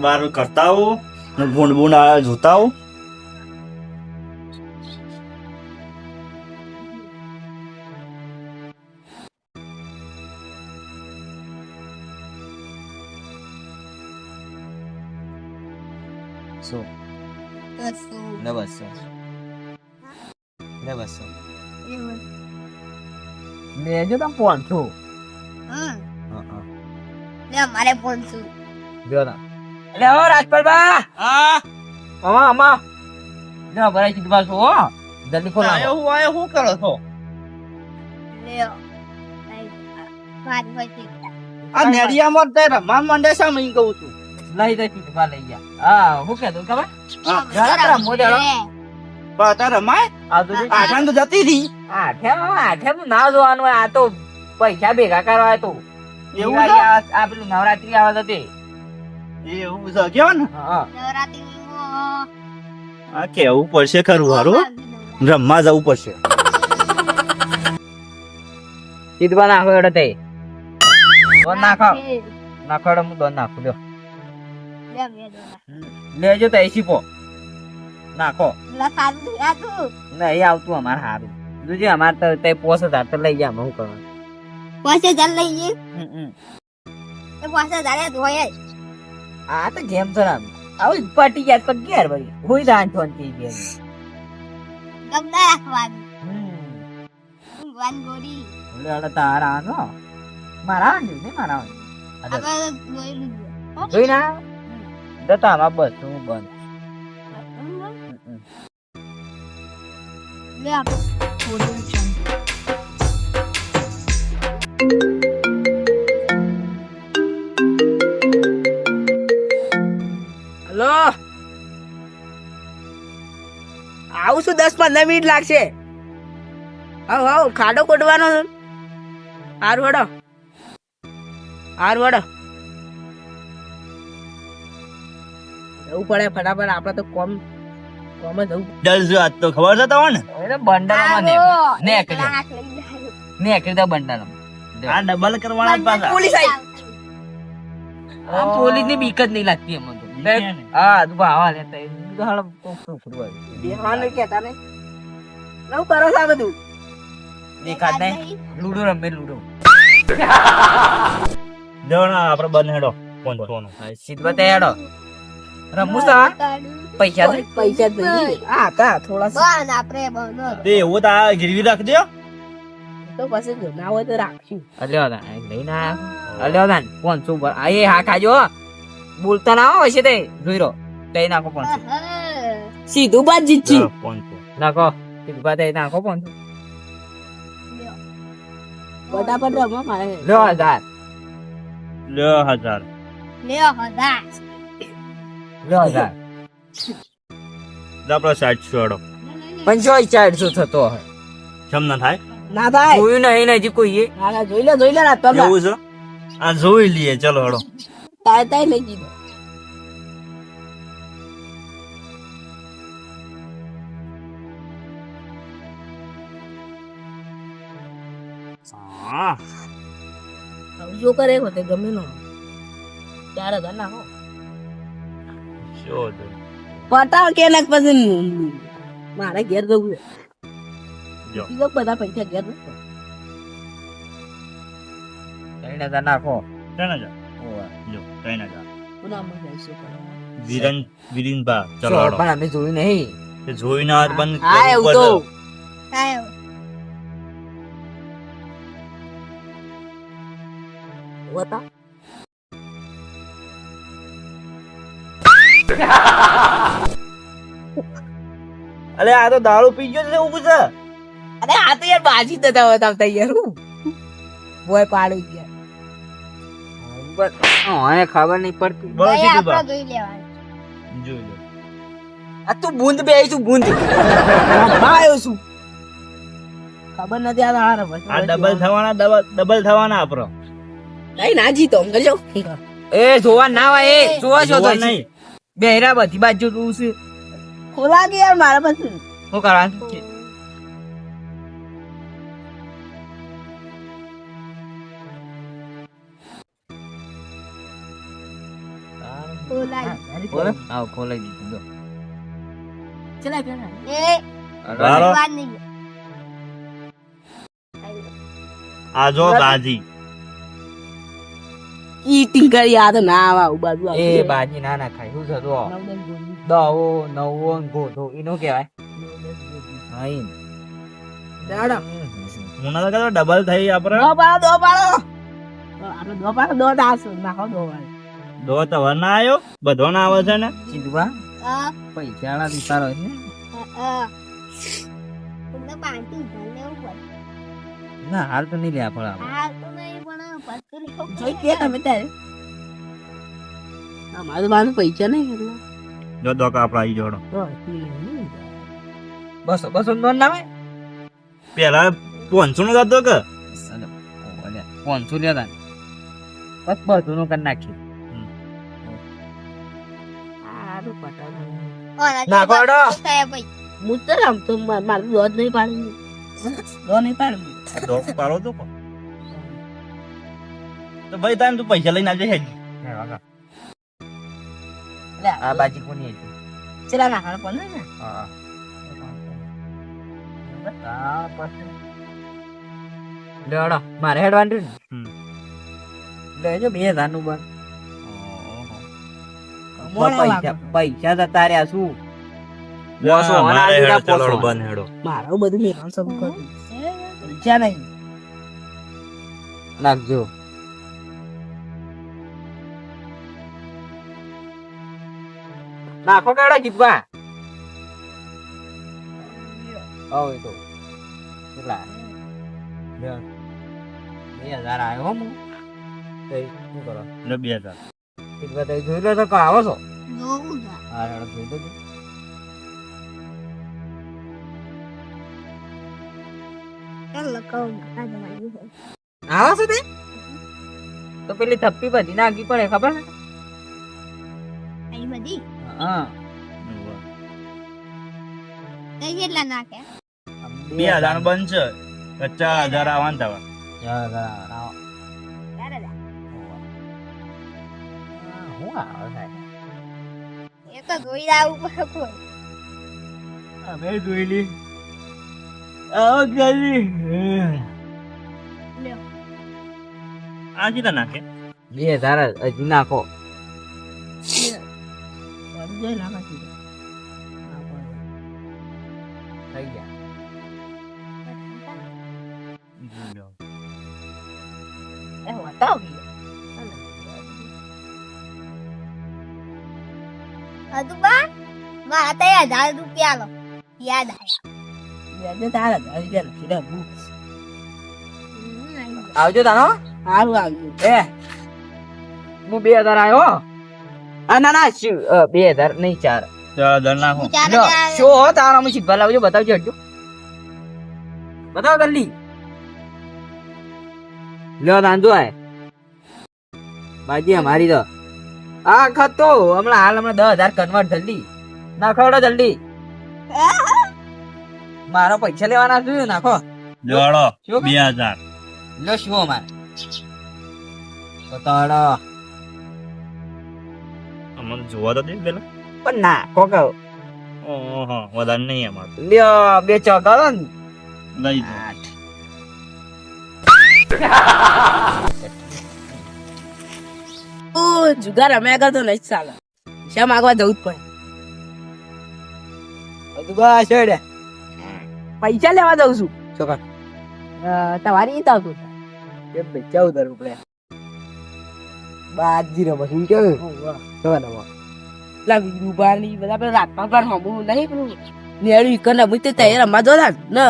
બાર કરતા હો ને ભૂંડ ભૂંડ આ જોતા હો કશું લે બસો લે બસો. લેજો તમે પોનસો હમ. હા હા. લે મારે ફોન લ્યો ના. એટલે હો રાજપાલ બા હા અમા અમા લે ભરાઈ કીધું પાછું હો. જલ્દી ખોલો આયો હું આયો હું કરો છો? લ્યો આ નેડિયામાં તે રમવા માંડે છે મેં કહું છું. લઈ દે કીધું લઈ ગયા હા હું કહેતો ખબર? હા, જરા રમાય? આ તો આઠાણ તો જતી રહી. આઠે આઠેમ ના જોવાનું આ તો પૈસા ભેગા કરવા તો. એવું આ આ પેલું નવરાત્રી આવે તો તે. એવું છે કેવો ને? હા. આ કેવું પડશે ખરું હારું રમવા જવું પડશે. સીધવા નાખો એડો તે. દોન નાખો. નાખો એડો હું દોન નાખું લ્યો. લેજો તે નાખો છે આ તું. નહીં આવતું અમારે સારું જોજે અમારે તો તે પોસ હજાર તો લઈ ગયા હું કરવાનું? પોસ હજાર લઈ જઈએ. હજાર પાસે હોય જ. આ તો જેમ તો રામ આવું પટી ગયા તો ઘેર વળી હોય રાન થોનતી ઘેર ગમના રાખવાનું. ઊંઘવાની ગોળી. ઓલે તારા આનો મારા આંજુ ને મારા આંજુ. આ જો. આપણે જોયેલું જ. હો? જોઈ ના દતા માં બસ હું બંધ. લે આપણે ફોટો છે. આવું છું દસ પંદર મિનિટ લાગશે? હવ હવ ખાડો કોટવાનો છે. વડો હડો વડો જવું પડે ફટાફટ આપડે તો કોમ કોમ જ જવું. ડર જો આજ તો ખબર છે તમને? પડે બંડલમાં આવો. ને એક ને લાખ લઈ ને એકરી તો બંડલમાં. આ ડબલ કરવાના પાછા. પોલીસ આવી. આ પોલીસની બીક જ નહીં લાગતી એમાં તો બીક છે ને. હા તું ભાવા હાલ કોક કોક ફરવા બેહાને કેતા ને નવ કરો છો બધું? દેખાત નહીં. લૂડો રમે લૂડો. જો આપણે બંધ હેડો. Phone phone. સીધવા તે હેડો. રમવું છે પૈસા હા કા થોડા બંધ આપણે બંધ તે એવું તો આ ગીરવી રાખજો. તો પછી ના હોય તો રાખશું. અલ્યો દા લઈને આયા અલ્યો પાંચસો પર આ એ હા ખાજો હો. બોલતા ના હોય છે તે જોઈ રો લઈ નાખો પણ સીધું બાદ જીતજી. નાખો. સીધું બાદ નાખો પણ ફટાફટ રમો મારે. લ્યો હજાર. લ્યો હજાર. લ્યો હજાર. લ્યો હજાર. આપણે સાઈડ છોડો પંચો ચારસો થતો હોય. જમ ના થાય. ના થાય. જોયું નહીં ને હજી કોઈ જોઈ લે જોઈ લે ના તમે એવું છે? આ જોઈ લઈએ ચલો હેડો. તાય તાય લઈ જીધો હા જો કરે હોતે ગમે નો ચાર હજાર નાખો શું છે? પટાવ કે નાખ પછી મારે ઘેર જવું છે જો. બીજો બધા પૈસા ઘેર જવું ત્રણ હજાર નાખો ત્રણ હજાર જો ત્રણ હજાર વિરન વિરીન બા ચલો પણ અમે જોયું નહીં તે જોઈ ના હાથ બંધ હા એવું તો બતા અલે આ તો દારૂ પી ગયો છે એવું છે અરે આ તો યાર બાજી દેતા હતા તૈયાર હું બોય પાડી ગયા બસ હા ખબર નહીં પડતી. બોલો સીધું બા. જોઈ લેવાનું. જોઈ લો. આ તું બુંદ બે આવી તું બૂંદ. આવ્યો છું. ખબર નથી આ હાર આ ડબલ થવાના ડબલ ડબલ થવાના આપરો. નહીં ના જીતો અંકલ જો એ જોવા ના હોય એ જોવા છો? તો નહીં. બેહરા બધી બાજુ તું છે. ખોલા કે યાર મારા પાસે? શું કરવાનું? ખોલાય આવ ખોલાઈ દીધું જો. ચલા પેલા. એ. વાત નહીં આ જો બાજી ઈટિંગ કરી આ તો ના આવા બાજુ એ બાજી ના ના ખાય શું તો દવો નવો ગોધો એનું કહેવાય. હાઈ દાડા. મુના ના ડબલ થઈ આપણે દો પાડો દો પાડો. આપણે દો પાડો દો દાસ નાખો દો વાળી. દો તો વર ના? આવ્યો બધો ના આવે છે ને? ચીડવા આ પૈસા વાળા વિચારો છે ના હાલ તો નહીં લ્યા નહીં પણ પત્રી જોઈ તમે તારે? અમારે તો પૈસા નહીં એટલે. જો દો કાપડા જોડો તો બસો બસો નોન નામે પેલા પોનસો નો જતો કે. પાંચસો લેતા. બસ બધું નું કરી નાખ્યું સારું પટાડો નાખો અડો. થાય ભાઈ હું તો રમતો મા- મારું દોધ નહીં પાડું દો નહીં પાડું દો પાડો તો પણ. તો ભાઈ તામ તું પૈસા લઈને આવજે હેડ લે આ બાજી કોની હતી ચલા નાખવાનું પડે ને હા આ પછી લેવડો મારે હેડવાનું રહ્યું હમ. ને લેજો બે હજારનું બન મોડા પૈસા. પૈસા જતા રહ્યા શું? મારે. બંધ હેડો. મારું બધું મેળવાનું શરૂ કર્યું પૈસા નહીં. નાખજો. નાખો કેડા જીતવા હવે તો. કેટલા? બે. બે હજાર આવ્યો હો. હું શું કરો? ને બે હજાર. પેલી થપ્પી બધી નાખી પડે ખબર ને બે હજાર હા. તે કેટલા નાખે? 2000 બનશે 50000 આવવાનું થવા. 2000 આવે સાહેબ. એ તો જોઈ આવું પડે કોઈ અમે જોઈ લી આવો જલ્દી લ્યો. આ જીતા નાખે? બે હજાર જ હજી નાખો. બધું મારા તો હજાર રૂપિયા લો. યાદ આવ્યા બે તારા દસ રૂપિયા લખી દે હું. આવજો તાનો સારું આવ્યું એ હું બે હજાર આવ્યો આ ના ના બે હજાર નહીં ચાર. ચાર હજાર નાખો હું. હજાર શું હો તારો અમે શીખવા લાવજો બતાવજો હટજો બતાવો જલ્દી. લ્યો તાંજો આય. બાજી અમારી તો. આ ખતો હમણાં હાલ હમણાં દસ હજાર કન્વર્ટ જલ્દી નાખો જલ્દી. મારો પૈસા લેવાના શું નાખો. જોડો શું? બે હજાર. લો શું અમારે બતાડો. અમારે જોવા તો દે પેલા. પણ ના કોકો ઓહો વધારે નહીં અમારે. લ્યો બે ચોકાડો ને. લઈ ઓ જુગાર અમે આગળ તો નહીં ચાલે. શા માગવા જવું જ પડે? બસ હેડે. પૈસા લેવા દઉં છું. ચોકા તમારી ઈદ આવતું કે ભાઈ ઉધાર રૂપિયા બાજી રમત હું કેવું? ચોકા નવો પેલા વિરુબારની બધા પેલા રાતમાં પણ હમું નહીં પેલું? નેડું ઈકર ને અમુક તે તૈયાર રમવા દો ને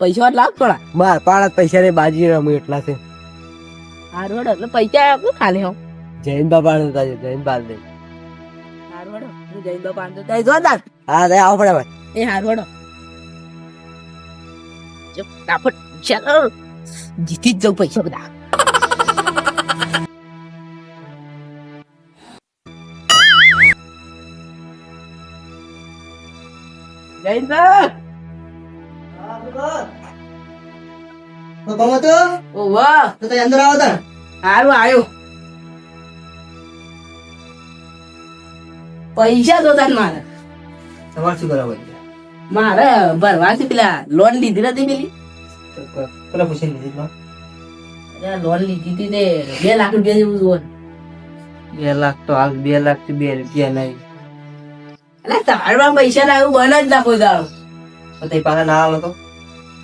પૈસા લાગ થોડા. માર પાડા પૈસા ને બાજી રમું એટલા છે. હારું હેડો એટલે પૈસા આપો ખાલી હો. જૈન બાબા ને જૈન બાલ દે. હારું હેડો હું જઈને તો પાંચસો ત્યાં જો હા તે આવો પડે ભાઈ એ હારું હેડો જો ફટાફટ ચાલો. જીતી જ જાઉં પૈસા બધા. ઓ વાહ તો? અંદર આવો તા. હારું આવ્યો પૈસા જોતા મારે. તમારે શું કરાવવું છે? મારે ભરવા છે પેલા લોન લીધી નથી પેલી. પેલા પૂછી લીધી લોન. લોન લીધી હતી ને બે લાખ રૂપિયા જેવું જોવાનું બે લાખ તો હાલ બે લાખથી બે રૂપિયા નહીં. એટલે તારમાં પૈસા ના એવું બને જ ના કોઈ દાડો તે પાછા ના આવો તો.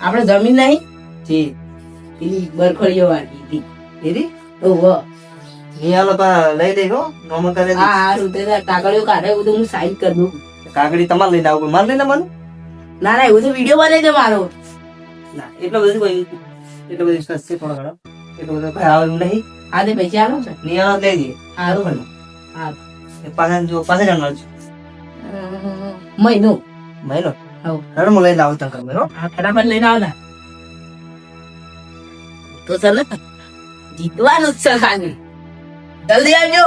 આપણે જમીન નહીં? જી પેલી બરખડીઓ વાળી હતી. દીદી ઓહો. નહીં આલો તો લઈ લઈ હો કરે હા તે તાર કાગળિયો કાઢે તો હું સાઈન કરી દઉં. કાગળી તમારે લઈને આવું મારે લઈને આવવાનું? ના ના એવું તો વીડિયો બનાવી દે મારો. ના એટલો બધું કોઈ એટલો બધો વિશ્વાસ છે થોડો ઘણો. એટલો બધો ભાઈ આવે એવું નહીં. આ તે પૈસા આલો છે નહીં આલો લઈ જઈએ. હારું બરોબર હા. પાછા જો પાછા જણવાનું છે. મહિનો મહિનો હું લઈને આવું તને ખબર હા ફટાફટ લઈને આવો ને. તો ચાલે. જીતવાનું જ છે ખાલી. જલ્દી આવજો.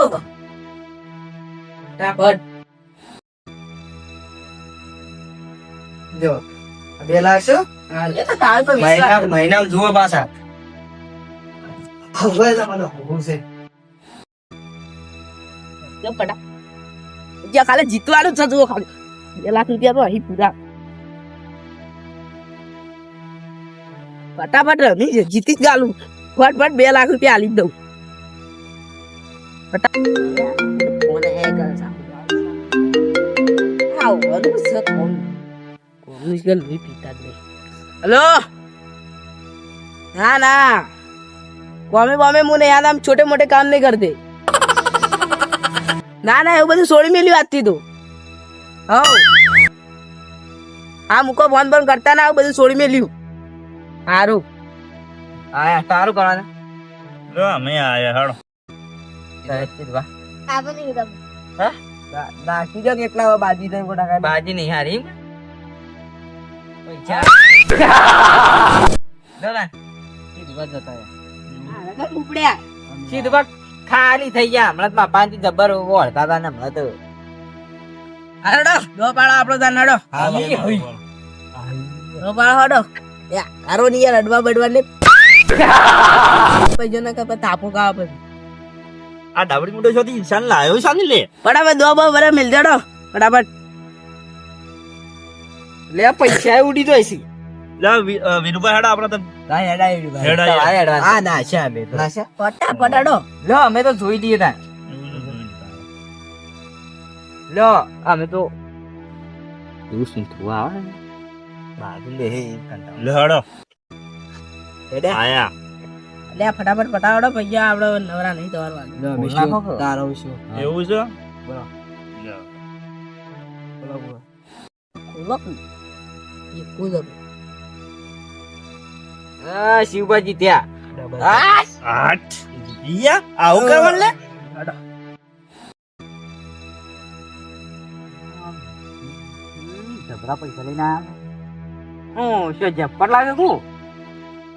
ફટાફટ. જો આ બે લાખ લે તો મહિના જુઓ પાછા. હવે તમારો હોવું છે. જો ફટા જીતવાનું છે જુઓ ખાલી. બે લાખ રૂપિયા તો અહીં પૂરા. ફટાફટ રમી છે જીતી જ ગાલું. ફટફટ બે લાખ રૂપિયા આલી દઉં. ફટા કોને હે કરે સાંભળો. આવો, બધું છે કોણ. કોણનું છે કે લોહી પીતા જ નહીં. હલો ના ના કોમે બોમે મુને યાદ આમ છોટે મોટે કામ નહીં કરતે ના ના એવું બધું છોડી મેલ્યું આજથી તો હવ હા મૂકો ફોન બોન કરતા ના આવું બધું છોડી મેલ્યું સારું હા તારું કરવાનું લો અમે આયા હાડો આપણે નહીં ગમે નાખી દો કેટલા બાજી થઈ મોટા બાજી નહીં હારી પૈસા ઉપડ્યા સીધું બસ ખાલી થઈ ગયા. હમણાં બાપા થી જબર વળતા હતા ને હમણાં તો. હડો દો પાડો આપણો તાન નડો. દો પાડો હડો યા કારો ની યાર અડવા બડવા ને પૈજો ના કપા તાપો કાવા પછી. આ ડાબડી મુંડો છોથી ઇન્સાન લાયો શાની લે? બરાબર દો બો બરા મિલ જડો ફટાફટ. લે પૈસા ઉડી જાય છે. લે વિનુભાઈ હેડા આપણે તો હા, હેડા. હેડાય. તમારે હા ના છે અમે તો. છે. પટા પટાડો લો અમે તો જોઈ લઈએ તા લો અમે તો એવું શું થયું આવે બાજુ લે હે લે હેડો. હેડે. આયા. લે ફટાફટ પટાડો ભૈયા આપડે નવરા નહીં દોરવાનું તારો શું? એવું છે? બોલો. લે. બોલો, બોલો. એ શિવબાજી ત્યાં આઠ આવું કરવાનું લે જબરા પૈસા લઈને આવ્યા હું શું જબ્બર લાગે હું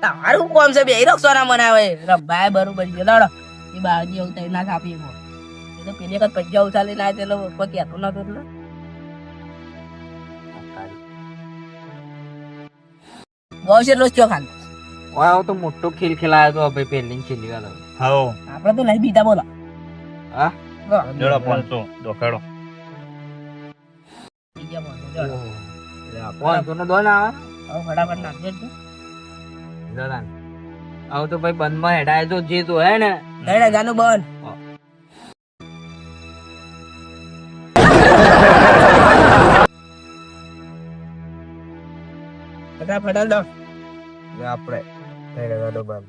તારું કોમ છે બે રક્ષો ના મનાવે રબાય બરોબર છે લડો એ બાજી આવું તઈ ના કાપી એ તો પેલી વખત પૈસા ઉછાલી ના એટલે કોઈ કહેતો નતો એટલે બહુ છે એટલો જ ચો વાવ તો મોટો ખેલ ખેલાયો તો ભાઈ પેલિંગ ખેલી ગયો હાઓ આપણે તો લઈ બીતા બોલા. હા? જોડો પાંચસો દોખાડો. આવે. તો ભાઈ બંધમાં હેડાય તો જે તો હે ને. હેડા જાનું બંધ. ફટાફટ હાલ દો. આપણે. ગાડો બંધ.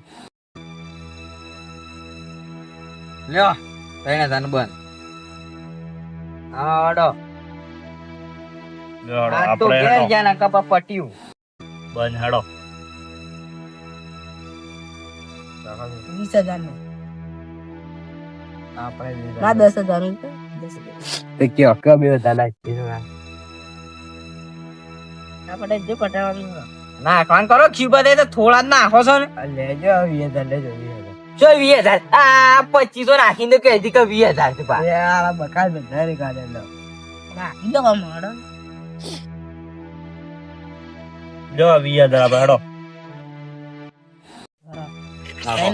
લ્યો તઈને ધન બંધ. હા અડો આ તો આપણે ઘેર હેડો. કપા પટ્યું. બંધ હેડો. વીસ હજારનું. આપણે દસ હજાર. કયો કે બે દાદા આપણે જો નાખવાન કરો ખીબા દે તો થોડા જ નાખો છો ને. લેજો વીસ હજાર લેજો જો વીસ હજાર. આ પચીસો નાખીને તો કહી દી કે વીસ હજાર છે પા બકાલ બધા કાઢે લો. નાખી દો મારો જો વીસ હજાર આપણે હેડો.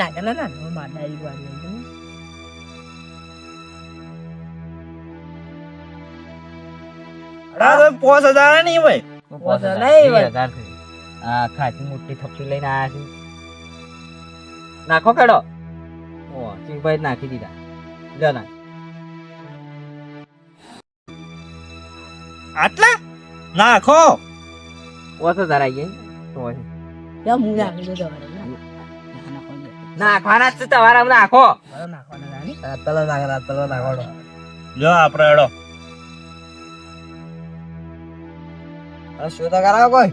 નાખે ના હું માર ડાયરી વાળી આવી છું. આ પોસ હજાર નહીં હોય. હજાર આ મોટી થપ્પી લઈને આયા છે નાખો કેડો ઓ ચીભાઈ નાખી દીધા લ્યો ના આટલા નાખો હજાર આવી ગયા તો પછી. હું નાખી નાખવાના જ તમારા નાખો. રાતલો નાખ, રાતલો જો આપણે એડો શું તો કરાવો કોઈ?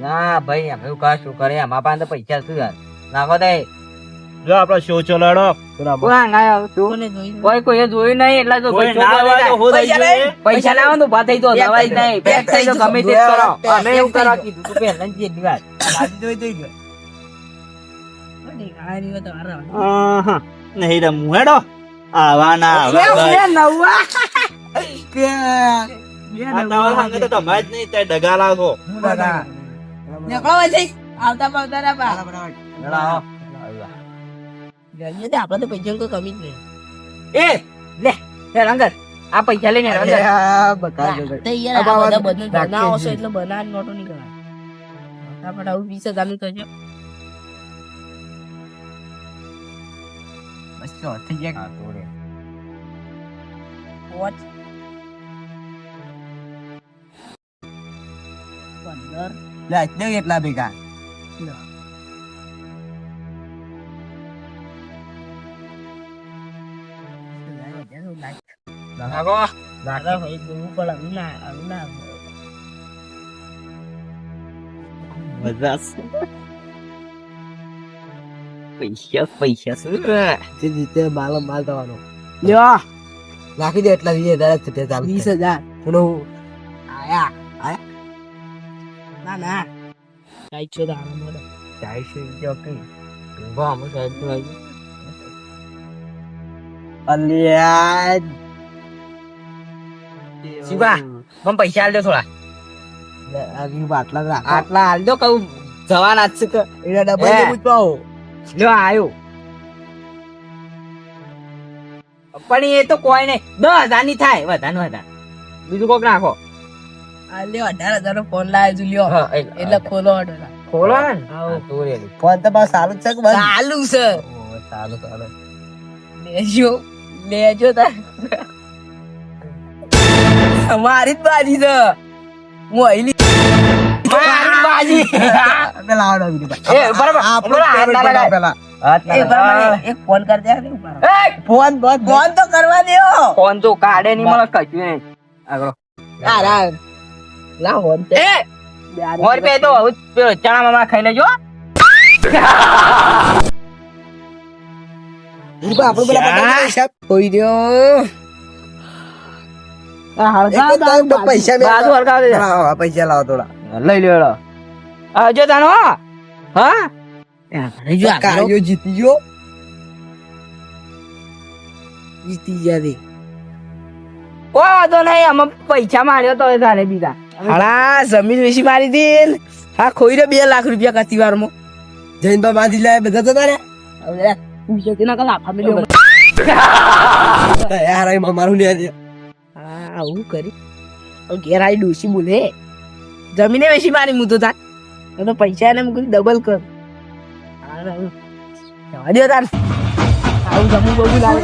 ના ભાઈ અમે એવું કાં શું કરે? અમારા પાસે તો પૈસા શું યાર? નાખો દે. જો આપણે શો ચલો એડો કોણ આંગાયો તું કોને કોઈ કોઈએ જોયું નહીં એટલે જો કોઈ ના હોય તો પૈસા. પૈસા ઊભા થઈ તો દવાઈ નહીં. પેક થઈ તો ગમે તે કરો. અમે એવું કરો કીધું તું પહેલા જ વાર જોઈ દઈ ગયો. નહીં રમવું હેડો. આવા ના આવા નવા? કે- આ તો તમે જ નહીં તે ડગા લાગો હું લગા. નીકળો પછી. આવતા પાવતા ના પા. જઈએ તે આપણે તો પૈસાની કોઈ કમી જ નહીં. એ લે લે રંગત આ પૈસા લઈને રંગત ના, તે આ બધા બધું બનાવો છો એટલે બનાવવાની નોટો નહીં કરાય. ફટાફટ આવું વીસ હજારનું થશે. હા, તો રે. પાંચ. પંદર. કેટલા ભેગા. દાદા ભાઈ મજા પૈસા પૈસા. શું જે રીતે માલો માલ થવાનો. લ્યો. નાખી દે એટલા વીસ હજાર જ છે વીસ હજાર. આયા. ના ના કઈ છો તો આરામ મળે ચારસો રૂપિયા કઈ ઊંઘો અમુક સાહેબનું આવી અલ્યા શિવા મને પૈસા આલ દો થોડા આટલા જ રાખો આટલા આલ દો કહું જવાના જ છે કે એના ડબલ હે. જેવું જ પાહો. લ્યો આયો પણ એ તો કોઈ નહીં દસ હજારની થાય વધારે વધારે બીજું કોક નાખો આ લ્યો અઢાર હજાર નો ફોન લાવ્યો છું લ્યો. એટલે ખોલો અઢાર ખોલો ને આવો. હા, તો રેડી. ફોન તો બસ સારું છે ચાલુ છે. સારું સારું લેજો લેજો તાર. મારી જ બાજી છે. હું અહીં મારી બાજી. લગાય. એક ફોન કરી દે ફોન ફોન તો કરવા દેવો ફોન તો કાઢે નહીં મળે કશું નહીં. આગળ. તે. તો પેલો ચણા મામા ખાઈ લેજો આપણું પેલા પતંગનો હિસાબ કોઈ દ્યો પૈસા. પૈસા લાવો થોડા. લઈ લ્યો આ જો તાનો હા. કાર્યો જીતી ગયો. જીતી ગયા તે ઓ તો નહીં પૈસા માર્યો તો તારે બીજા. હાલા જમીન વેચી મારી હતી ને. હા ખોઈ રે બે લાખ રૂપિયા કતી વારમાં જૈન બા બાંધી લાય બધા તો તારે પૂછે કે ના કલા ફામિલી યાર આ મારું લે હા આવું કરી. ઘેર આવી ડોસી બોલે. જમીને વેચી મારી હું તો તાર. તો પૈસા એને મૂકી ડબલ કર. હા, જવા દો તાર. આવું જમવું બબુ લાવે